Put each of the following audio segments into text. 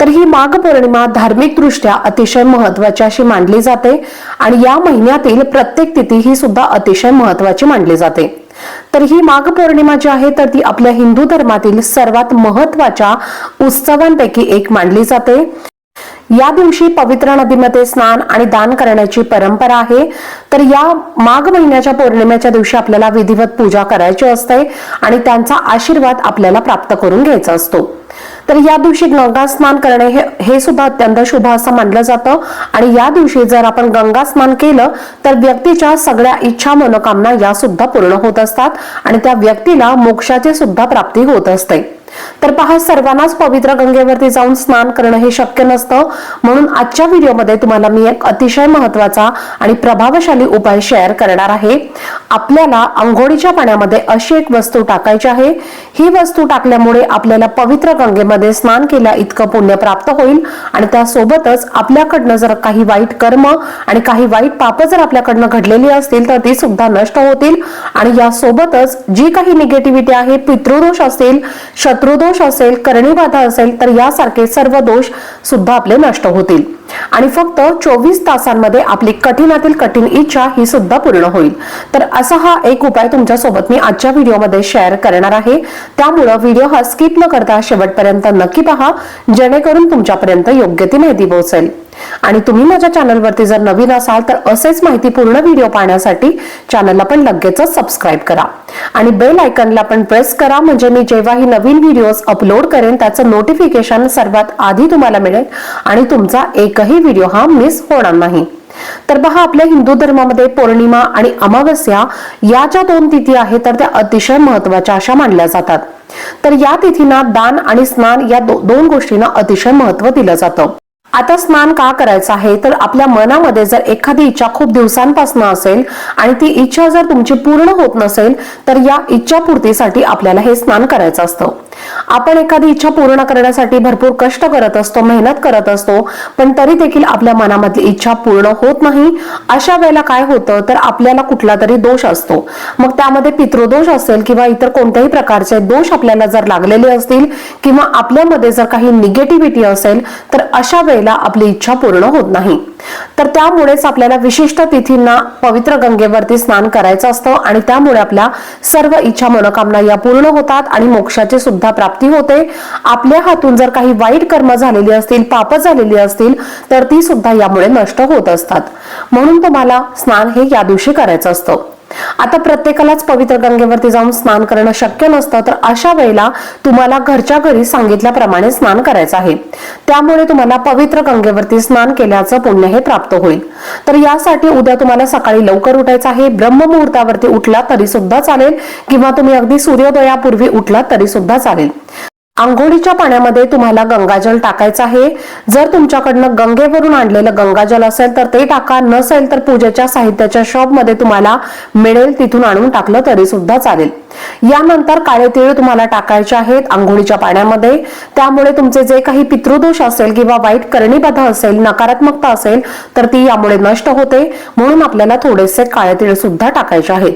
तर ही माघ पौर्णिमा धार्मिकदृष्ट्या अतिशय महत्वाची अशी मानली जाते आणि या महिन्यातील प्रत्येक तिथी ही सुद्धा अतिशय महत्वाची मानली जाते. तर ही माघ पौर्णिमा जी आहे तर ती आपल्या हिंदू धर्मातील सर्वात महत्त्वाच्या उत्सवांपैकी एक मानली जाते. या दिवशी पवित्र नदीमध्ये स्नान आणि दान करण्याची परंपरा आहे. तर या माघ महिन्याच्या पौर्णिमेच्या दिवशी आपल्याला विधिवत पूजा करायची असते आणि त्यांचा आशीर्वाद आपल्याला प्राप्त करून घ्यायचा असतो. तर या दिवशी गंगा स्नान करणे हे हे सुद्धा अत्यंत शुभ असं मानलं जातं. आणि या दिवशी जर आपण गंगा स्नान केलं तर व्यक्तीच्या सगळ्या इच्छा मनोकामना या सुद्धा पूर्ण होत असतात. आणि त्या व्यक्तीला मोक्षाची सुद्धा प्राप्ती होत असते. तर पहा सर्वांनाच पवित्र गंगेवरती जाऊन स्नान करणं हे शक्य नसतं. म्हणून आजच्या व्हिडिओमध्ये तुम्हाला मी एक अतिशय महत्त्वाचा आणि प्रभावशाली उपाय शेअर करणार आहे. आपल्याला आंघोळीच्या पाण्यामध्ये अशी एक वस्तू टाकायची आहे. ही वस्तू टाकल्यामुळे आपल्याला पवित्र गंगेमध्ये स्नान केल्या इतकं पुण्य प्राप्त होईल आणि त्यासोबतच आपल्याकडनं जर काही वाईट कर्म आणि काही वाईट पाप जर आपल्याकडनं घडलेली असतील तर ती सुद्धा नष्ट होतील. आणि यासोबतच जी काही निगेटिव्हिटी आहे पितृदोष असेल शत्रुदोष असेल करणीबाधा असेल तर यासारखे सर्व दोष सुद्धा आपले नष्ट होतील. आणि फक्त चोवीस तासांमध्ये आपली कठीणातील कठीण इच्छा ही सुद्धा पूर्ण होईल. तर असा हा एक उपाय तुमच्यासोबत मी आजच्या व्हिडिओमध्ये शेअर करणार आहे. त्यामुळं व्हिडिओ हा स्किप न करता शेवटपर्यंत नक्की पहा जेणेकरून तुमच्यापर्यंत योग्य ती माहिती पोहोचेल. आणि तुम्ही माझ्या चॅनलवरती जर नवीन असाल तर असेच माहिती पूर्ण व्हिडिओ पाहण्यासाठी चॅनलला पण लगेचच सबस्क्राईब करा. आणि बेल आयकनला पण प्रेस करा म्हणजे मी जेव्हाही नवीन व्हिडिओज अपलोड करेन त्याचं नोटिफिकेशन सर्वात आधी तुम्हाला मिळेल आणि तुमचा एकही व्हिडिओ हा मिस होणार नाही. तर पहा आपल्या हिंदू धर्मामध्ये पौर्णिमा आणि अमावस्या या ज्या दोन तिथी आहेत तर त्या अतिशय महत्त्वाच्या अशा मानल्या जातात. तर या तिथींना दान आणि स्नान या दो- दोन गोष्टींना अतिशय महत्त्व दिलं जातं. आता स्नान का करायचं आहे? तर आपल्या मनामध्ये जर एखादी इच्छा खूप दिवसांपासून असेल आणि ती इच्छा जर तुमची पूर्ण होत नसेल तर या इच्छा पूर्तीसाठी आपल्याला हे स्नान करायचं असतं. आपण एखादी इच्छा पूर्ण करण्यासाठी भरपूर कष्ट करत असतो मेहनत करत असतो पण तरी देखील आपल्या मनामधली इच्छा पूर्ण होत नाही. अशा वेळेला काय होतं? तर आपल्याला कुठला तरी दोष असतो. मग त्यामध्ये पितृदोष असेल किंवा इतर कोणत्याही प्रकारचे दोष आपल्याला जर लागलेले असतील किंवा आपल्यामध्ये जर काही निगेटिव्हिटी असेल तर अशा वेळेला आपली इच्छा पूर्ण होत नाही. तर त्यामुळेच आपल्याला विशिष्ट तिथींना पवित्र गंगेवरती स्नान करायचं असतं आणि त्यामुळे आपल्या सर्व इच्छा मनोकामना या पूर्ण होतात आणि मोक्षाची सुद्धा प्राप्ती होते. आपल्या हातून जर काही वाईट कर्म झालेली असतील पाप झालेली असतील तर ती सुद्धा यामुळे नष्ट होत असतात. म्हणून तुम्हाला स्नान हे या दिवशी करायचं असतं. आता प्रत्येकालाच पवित्र गंगेवरती जाऊन स्नान करणं शक्य नसतं तर अशा वेळेला तुम्हाला घरच्या घरी सांगितल्याप्रमाणे स्नान करायचं आहे. त्यामुळे तुम्हाला पवित्र गंगेवरती स्नान केल्याचं पुण्य हे प्राप्त होईल. तर यासाठी उद्या तुम्हाला सकाळी लवकर उठायचं आहे. ब्रह्ममुहूर्तावरती उठला तरी सुद्धा चालेल किंवा तुम्ही अगदी सूर्योदयापूर्वी उठला तरी सुद्धा चालेल. आंघोळीच्या पाण्यामध्ये तुम्हाला गंगाजल टाकायचं आहे. जर तुमच्याकडनं गंगेवरून आणलेलं गंगाजल असेल तर ते टाका. नसेल तर पूजेच्या साहित्याच्या शॉपमध्ये तुम्हाला मिळेल तिथून आणून टाकलं तरी सुद्धा चालेल. यानंतर काळे तीळ तुम्हाला टाकायचे आहेत आंघोळीच्या पाण्यामध्ये. त्यामुळे तुमचे जे काही पितृदोष असेल किंवा वाईट करणीबाधा असेल नकारात्मकता असेल तर ती यामुळे नष्ट होते. म्हणून आपल्याला थोडेसे काळे तीळ सुद्धा टाकायचे आहेत.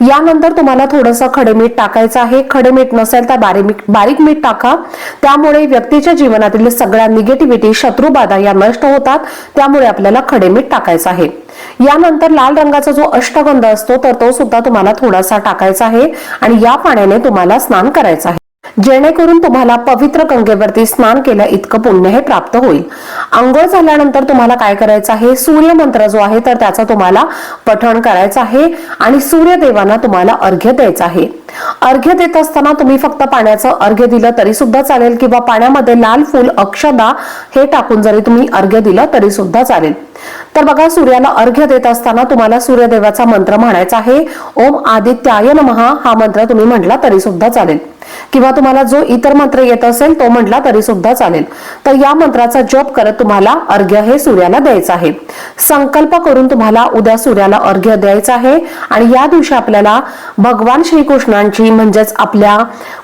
यानंतर तुम्हाला थोडंसं खडे मीठ टाकायचं आहे. खडे मीठ नसेल तर बारीक बारीक मीठ टाका. त्यामुळे व्यक्तीच्या जीवनातील सगळ्या निगेटिव्हिटी शत्रुबाधा या नष्ट होतात. त्यामुळे आपल्याला खडे मीठ टाकायचं आहे. यानंतर लाल रंगाचा जो अष्टगंध असतो तर तो सुद्धा तुम्हाला थोडासा टाकायचा आहे आणि या पाण्याने तुम्हाला स्नान करायचं आहे. जेणेकरून तुम्हाला पवित्र गंगेवरती स्नान केल्या इतकं पुण्य हे प्राप्त होईल. आंघोळ झाल्यानंतर तुम्हाला काय करायचं आहे? सूर्य मंत्र जो आहे तर त्याचा तुम्हाला पठण करायचं आहे आणि सूर्यदेवांना तुम्हाला अर्घ्य द्यायचं आहे. अर्घ्य देत असताना तुम्ही फक्त पाण्याचं अर्घ्य दिलं तरी सुद्धा चालेल किंवा पाण्यामध्ये लाल फूल अक्षदा हे टाकून जरी तुम्ही अर्घ्य दिलं तरी सुद्धा चालेल. तर बघा सूर्याला अर्घ्य देत असताना तुम्हाला सूर्यदेवाचा मंत्र म्हणायचा आहे. ओम आदित्याय नमः हा मंत्र तुम्ही म्हटला तरी सुद्धा चालेल. किंवा तुम्हाला जो इतर मंत्र येत असेल तो म्हटला तरी सुद्धा चालेल. तर या मंत्राचा जप करत तुम्हाला अर्घ्य हे सूर्याला द्यायचं आहे. संकल्प करून तुम्हाला उद्या सूर्याला अर्घ्य द्यायचं आहे आणि या दिवशी आपल्याला भगवान श्रीकृष्णांची म्हणजेच आपल्या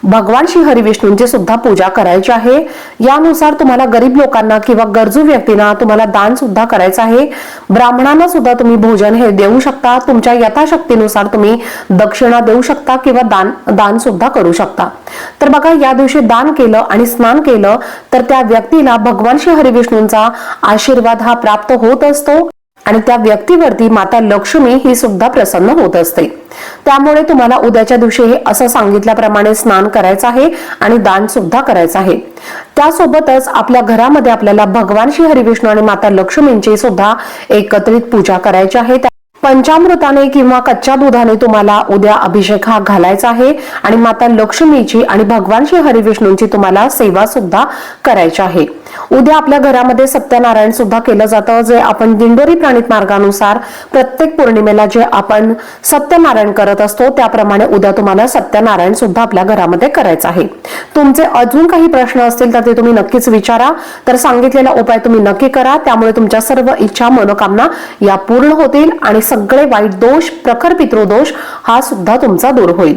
भगवान श्री हरिविष्णूंची सुद्धा पूजा करायची आहे. यानुसार तुम्हाला गरीब लोकांना किंवा गरजू व्यक्तींना तुम्हाला दान सुद्धा करायचं आहे. ब्राह्मणांना सुद्धा तुम्ही भोजन हे देऊ शकता. तुमच्या यथाशक्तीनुसार तुम्ही दक्षिणा देऊ शकता किंवा दान दान सुद्धा करू शकता. तर बघा या दिवशी दान केलं आणि स्नान केलं तर त्या व्यक्तीला भगवान श्री हरिविष्णूंचा आशीर्वाद हा प्राप्त होत असतो आणि त्या व्यक्तीवरती माता लक्ष्मी ही सुद्धा प्रसन्न होत असते. त्यामुळे तुम्हाला उद्याच्या दिवशी असं सांगितल्याप्रमाणे स्नान करायचं आहे आणि दान सुद्धा करायचं आहे. त्यासोबतच आपल्या घरामध्ये आपल्याला भगवान श्री हरिविष्णू आणि माता लक्ष्मींची सुद्धा एकत्रित पूजा करायची आहे. पंचामृताने किंवा कच्च्या दुधाने तुम्हाला उद्या अभिषेक हा घालायचा आहे आणि माता लक्ष्मीची आणि भगवान श्री हरिविष्णूंची तुम्हाला सेवा सुद्धा करायची आहे. उद्या आपल्या घरामध्ये सत्यनारायण सुद्धा केलं जातं जे आपण दिंडोरी प्राणित मार्गानुसार प्रत्येक पौर्णिमेला जे आपण सत्यनारायण करत असतो त्याप्रमाणे उद्या तुम्हाला सत्यनारायण सुद्धा आपल्या घरामध्ये करायचं आहे. तुमचे अजून काही प्रश्न असतील तर ते तुम्ही नक्कीच विचारा. तर सांगितलेला उपाय तुम्ही नक्की करा. त्यामुळे तुमच्या सर्व इच्छा मनोकामना या पूर्ण होतील आणि सगळे वाईट दोष प्रखर पितृदोष हा सुद्धा तुमचा दूर होईल.